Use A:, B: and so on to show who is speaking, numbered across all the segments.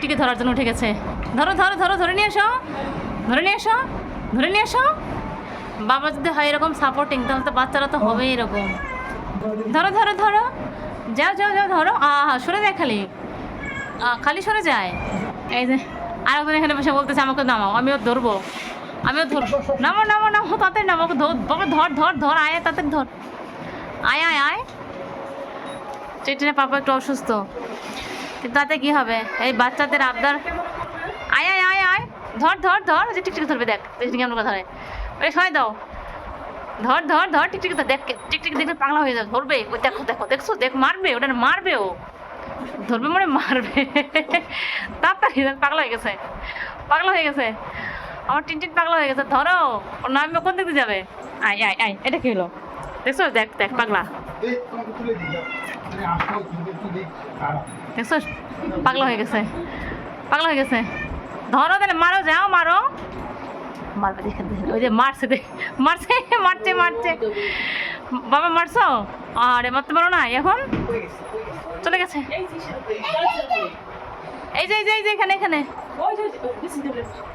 A: টিকটিকি ধরার জন্য উঠে গেছে। ধরো ধরো ধরো, ধরে নিয়ে এসো। ধরে নিয়ে এসো। ধরে নিয়ে এসো। বাবা যদি হয় এরকম সাপোর্টিং তাহলে তো বাচ্চারা তো হবে এরকম। ধরো ধরো ধরো। যাও যাও যাও, ধরো। আহা, সরে যায় খালি। খালি সরে যায়। এই যে, আরেকজন এখানে বসে বলতেছে, আমাকে নামাও, আমিও ধরবো। আমিও ধরবো। নামো নামো নামো তাতে নামো ধর বাবা, ধর ধর ধর, আয় তাতে ধর। আয় আয় আয়। চেটিনে পাপা একটু অসুস্থ। তাতে কি হবে? এই বাচ্চাদের আবদার আয় আয় আয় আয়। ধর ধর ধর। যে টিকটিকি ধরবে, দেখ। টিকটিকি করে ধরে। ওই সবাই দাও। ধর ধর ধর টিকটিকি ধর দেখ, টিকটিকি দেখলে পাগলা হয়ে যাবে। ধরবে। ওই দেখো দেখো, দেখছ? দেখ, মারবে। ওটা মারবে ও। ধরবে মানে মারবে। তাড়াতাড়ি পাগলা হয়ে গেছে। পাগলা হয়ে গেছে। আমার টিন টিন পাগলা হয়ে গেছে। ধরো। ওর নামে কোন দিকে যাবে? আয় আয় আয়। এটা কি হলো? দেখছ? দেখ দেখ, পাগলা। দেখছ পাগলা হয়ে গেছে। পাগলা হয়ে গেছে। ধরো তাহলে, মারো, যাও, মারো। মারবে দেখে ওই যে মারছে মারছে মারছে মারছে। বাবা, মারছো? আরে, মারতে পারো না। এখন? চলে গেছে। এই যে এই যে এই যে, এখানে এখানে।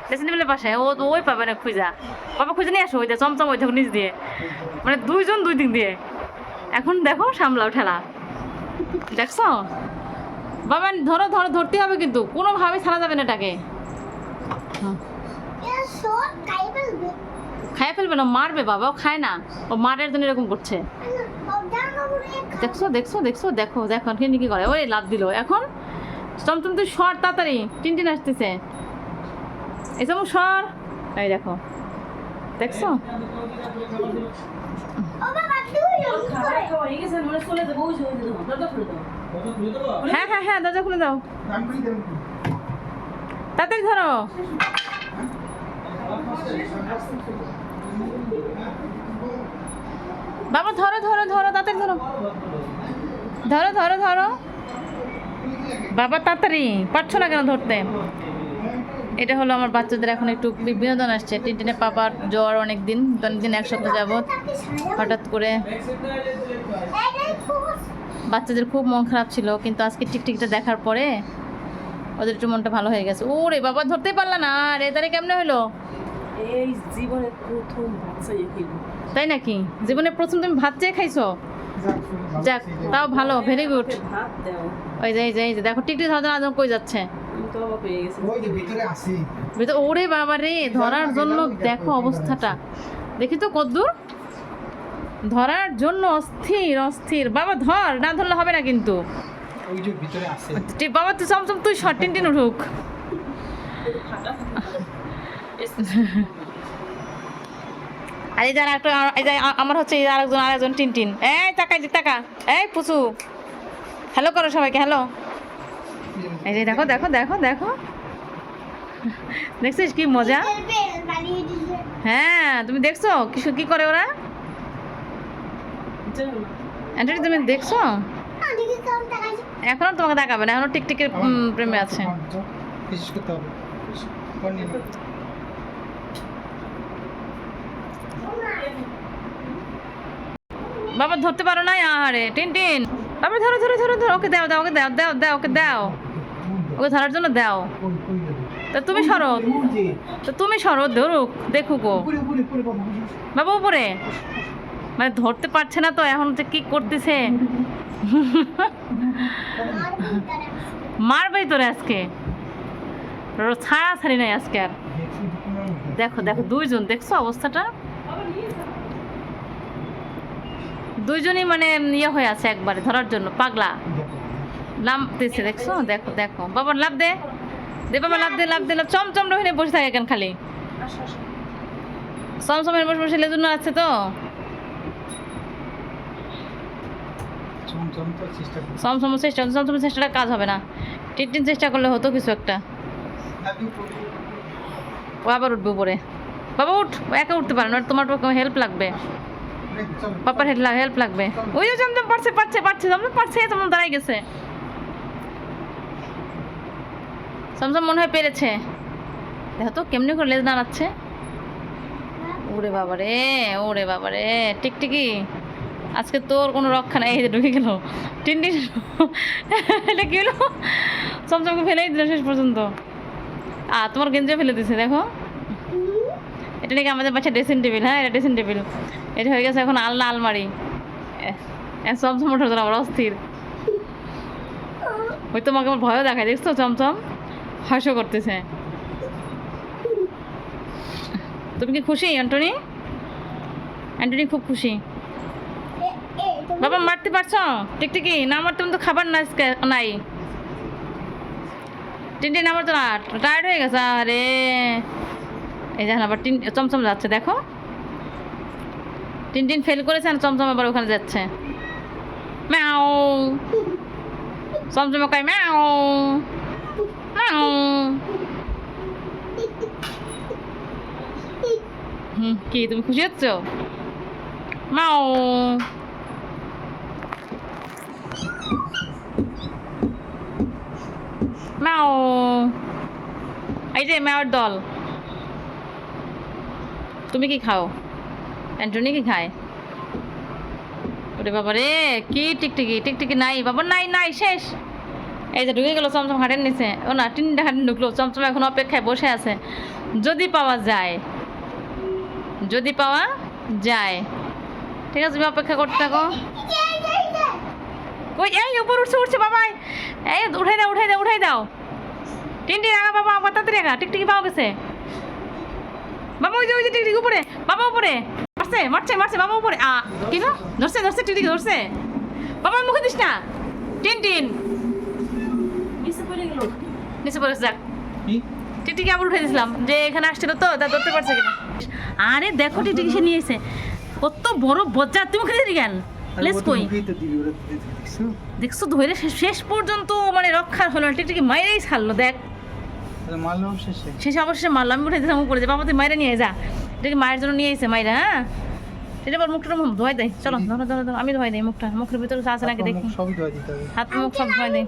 A: ড্রেসিং টেবিলের পাশে। ও, ওই পাবে না খুঁজা। বাবা, খুঁজে নিয়ে আসো। ওই যে, চমচম ওই নিচ দিয়ে। মানে দুইজন দুই দিক দিয়ে। এখন দেখো, সামলাও ঠেলা। দেখছ? বাবা, ধরো ধরো ধরতে হবে কিন্তু। কোনোভাবে ছাড়া যাবে না এটাকে। খাই ফেলবে না মারবে বাবা, ও খায় না। ও মারের জন্য এরকম করছে। দেখছ দেখছ দেখছ, দেখো দেখো, এখন কি করে? ওই লাভ দিল। এখন চমচম তুই সর তাড়াতাড়ি। টিনটিন আসতেছে। এই সর। এই দেখো। দেখছ? হ্যাঁ হ্যাঁ হ্যাঁ দরজা খুলে দাও। তাড়াতাড়ি ধরো। বাবা, ধরো ধরো ধরো, তাড়াতাড়ি ধরো। ধরো ধরো ধরো। বাবা, তাড়াতাড়ি। পারছ না কেন ধরতে? এটা হলো আমার বাচ্চাদের এখন একটু বিনোদন আসছে। টিনটিনে পাপার জ্বর অনেক দিন অনেক দিন এক সপ্তাহ যাবৎ। হঠাৎ করে বাচ্চাদের খুব মন খারাপ ছিল কিন্তু আজকে টিকটিকটা দেখার পরে ওদের একটু মনটা ভালো হয়ে গেছে। ওরে বাবা ধরতেই পারলা না। রে তারে কেমনে হলো?
B: এই জীবনে প্রথম
A: তাই নাকি? জীবনে প্রথম তুমি ভাত চেয়ে খাইছো?
C: যাক।
A: তাও ভালো ভেরি গুড ওই যে এই যে দেখো টিকটিক জন্য আদম কই যাচ্ছে।
B: তো অবাক
C: ওই যে ভিতরে আছে
A: ভিতরে ওরে বাবা রে ধরার জন্য দেখো অবস্থাটা। দেখি তো কদ্দূর। ধরার জন্য অস্থির অস্থির। বাবা ধর না ধরলে হবে না কিন্তু।
C: ওই যে ভিতরে আছে
A: বাবা তুই চমচম তুই শর্ট টিন টিন উঠুক। আর এই যে আরেকটা আমার হচ্ছে এই আরেকজন আরেকজন টিন টিন এই তাকাই তাকা। এই পুচু। হ্যালো করো সবাইকে হ্যালো এই যে দেখো দেখো দেখো দেখো। দেখছিস কি মজা? হ্যাঁ তুমি দেখছ? কি কি করে ওরা? অ্যান্টি তুমি দেখছ? এখনও তোমাকে দেখাবে না, এখনও টিকটিকের প্রেমে আছে? বাবা, ধরতে পারো না আরে টিন টিন। বাবা, ধরো ধরো ধরো ধরো। ওকে দাও দাও, ওকে দাও দাও দাও, ওকে দাও। ওকে ধরার জন্য দাও? তা তুমি সরো। তো তুমি সরো ধরুক দেখুক ও।
C: বাবা,
A: উপরে। মানে ধরতে পারছে না তো এখন যে কি করতেছে? মারবেই তোরে আজকে। ছাড়া ছাড়ি নাই আজকে আর। দেখো দেখো দুইজন দেখছ অবস্থাটা? দুইজনই মানে ইয়ে হয়ে আছে একবারে ধরার জন্য পাগলা।
C: দেখো।
A: নামতেছে দেখছ? দেখো দেখো। বাবা লাভ দে। দে বাবা লাভ দে লাভ দে লাভ চমচম রহিনে বসে থাকে কেন খালি? চমচমের বসে বসে লেজুন আছে তো।
C: চমচম চেষ্টা।
A: চমচম চেষ্টাটা কাজ হবে না। টিনটিন চেষ্টা করলে হতো কিছু একটা। ও আবার উঠবে উপরে। বাবা উঠ। একা উঠতে পারে না তোমার হেল্প লাগবে। পাপার হেল্প হেল্প লাগবে। ওই যে চমচম পারছে পারছে পারছে। চমচম পারছে চমচম দাঁড়াই গেছে। চমচম মনে হয় পেরেছে। দেখো তো, কেমনি করে লেজ নাড়াচ্ছে ওরে বাবা রে ওরে বাবা রে টিকটিকি। আজকে তোর কোনো রক্ষা নেই, এই ঢুকে গেল। টিন টিন। এটা কি হলো? চমচমকে ফেলেই দিল শেষ পর্যন্ত। আর তোমার গেঞ্জিও ফেলে দিছে, দেখো। এটা নাকি আমাদের বাচ্চা ড্রেসিং টেবিল হ্যাঁ এটা ড্রেসিং টেবিল এটা হয়ে গেছে এখন আলনা, আলমারি। চমচম ওঠে তোর আবার অস্থির। ওই তোমাকে আমার ভয়ও দেখায়, দেখছ চমচম হাসো করতেছে। তুমি কি খুশি, অ্যান্টনি? অ্যান্টনি খুব খুশি। বাবা, মারতে পারছ? টিকটিকি, না মারতে তো খাবার না নাই। টিনটি না মারতো না টায়ার্ড হয়ে গেছে, আরে। এই দেখেন আবার টিন চমচম যাচ্ছে, দেখো। টিন টিন ফেল করেছে আর চমচম আবার ওখানে যাচ্ছে। ম্যাও। চমচম কয় ম্যাও। হুম কি, তুমি খুশি হচ্ছ? মাও মাও এই যে ম্যাওয়ার দল। তুমি কি খাও? অ্যান্টনি কি খায়? ওরে বাবা রে কি টিকটিকি? টিকটিকি নাই, বাবা, নাই নাই, শেষ। এই যে ঢুকে গেলো চমচম হাটের নিচে ও না তিনটা হাটে ঢুকলো, চমচম এখন অপেক্ষায় বসে আছে। যদি পাওয়া যায়, যদি পাওয়া যায়। ঠিক আছে, তুমি অপেক্ষা করতে থাকো। ওই এই উপর উঠছে উঠছে, বাবাই। এই, উঠাই দাও উঠাই দাও উঠাই দাও। তিনটি আগা বাবা আবার তাড়াতাড়ি আগা টিকটিকি পাওয়া গেছে। বাবা, ওই যে ওই যে টিকটিকি উপরে, বাবা, উপরে। মারছে মারছে মারছে, বাবা, উপরে। আ, কি ধরছে ধরছে, টিকটিকি ধরছে। বাবা, মুখে দিস না। টিন টিন।
B: নিচে
A: পড়েছে যাক।
C: কি?
A: টিকটিকি আবার উঠে দিয়েছিলাম যে এখানে আসছিল তো তা ধরতে পারছে কিনা? আরে দেখো টিকটিকি সে নিয়ে এসে কত বড় বজ্জা তুমি দিলি কেন? লেস কই? দেখছ। ধরে শেষ- পর্যন্ত মানে রক্ষা হলো না টিকটিকি মাইরেই ছাড়লো দেখ।
C: শেষে
A: অবশ্যই মারলো আমি উঠে দিলাম উপরে যে বাবা তুই মায়েরা নিয়ে যা। এটাকে মায়ের জন্য নিয়ে এসে মায়েরা হ্যাঁ? এটা আবার মুখটা ধোয়াই দেয় চলো ধরো ধরো আমি ধোয়াই দিই মুখটা। মুখের ভিতরে আছে নাকি দেখি।
C: ধোয়া
A: হাত মুখ সব ধোয়াই দিই